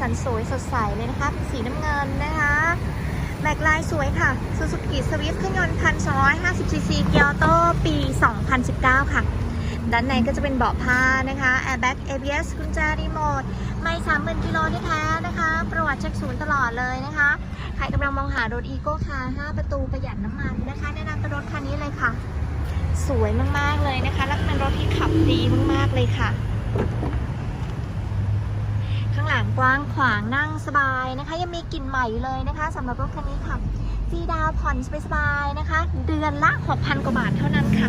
สันสวยสดใสเลยนะคะ เป็นสีน้ำเงินนะคะแม็กลายสวยค่ะซูซูกิสวิฟต์เครื่องยนต์พันสองร้อยห้าสิบซีซีเกียวโตปี 2019 ค่ะ ด้านในก็จะเป็นเบาะผ้านะคะแอร์แบ็กเอพีเอสกุญแจรีโมท ไม่สามหมื่นกิโลดแท้นะคะ ประวัติเช็คศูนย์ตลอดเลยนะคะ ใครกำลังมองหารถอีโก้คาร์5ประตูประหยัดน้ำมันนะคะ แนะนำเปรถคันนี้เลยค่ะ สวยมาก ๆ เลยนะคะ และเป็นรถที่ขับดีมาก ๆ เลยค่ะางกว้างขวางนั่งสบายนะคะ ยังมีกลิ่นใหม่อยู่เลยนะคะสำหรับรถคันนี้ค่ะฟรีดาวผ่อนสบายๆนะคะ เดือนละ 6,000 กว่าบาทเท่านั้นค่ะ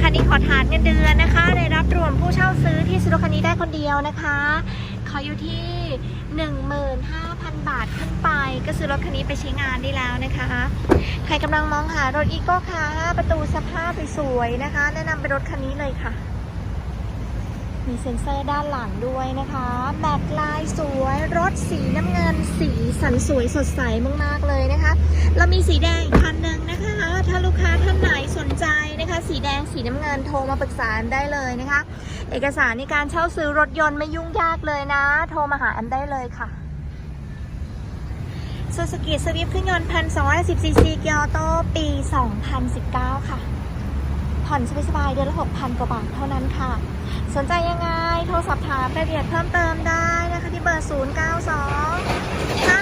คันนี้ขอทานเงินเดือนนะคะได้รับรวมผู้เช่าซื้อที่ซื้อรถคันนี้ได้คนเดียวนะคะ ขออยู่ที่ 15,000 บาทขึ้นไป ก็ซื้อรถคันนี้ไปใช้งานได้แล้วนะคะ ใครกำลังมองหารถอีโก้ค่ะ ประตูสภาพสวยๆนะคะ แนะนำเป็นรถคันนี้เลยค่ะ มีเซ็นเซอร์ด้านหลังด้วยนะคะแม็กลายสวย รถสีน้ำเงิน สีสันสวยสดใสมากๆเลยนะคะ เรามีสีแดงอีกคันหนึ่งนะคะ ถ้าลูกค้าท่านไหนสนใจนะคะ สีแดงสีน้ำเงินโทรมาปรึกษาได้เลยนะคะ เอกสารในการเช่าซื้อรถยนต์ไม่ยุ่งยากเลยนะ โทรมาหาแอมได้เลยค่ะ Suzuki Swift เครื่องยนต์1,210 cc เกียร์ออโต้ปี 2019 ค่ะ ผ่อนสบายๆเดือนละ 6,000 กว่าบาทเท่านั้นค่ะ สนใจยังไง โทรสอบถามรายละเอียดเพิ่มเติมได้นะคะที่เบอร์ 0925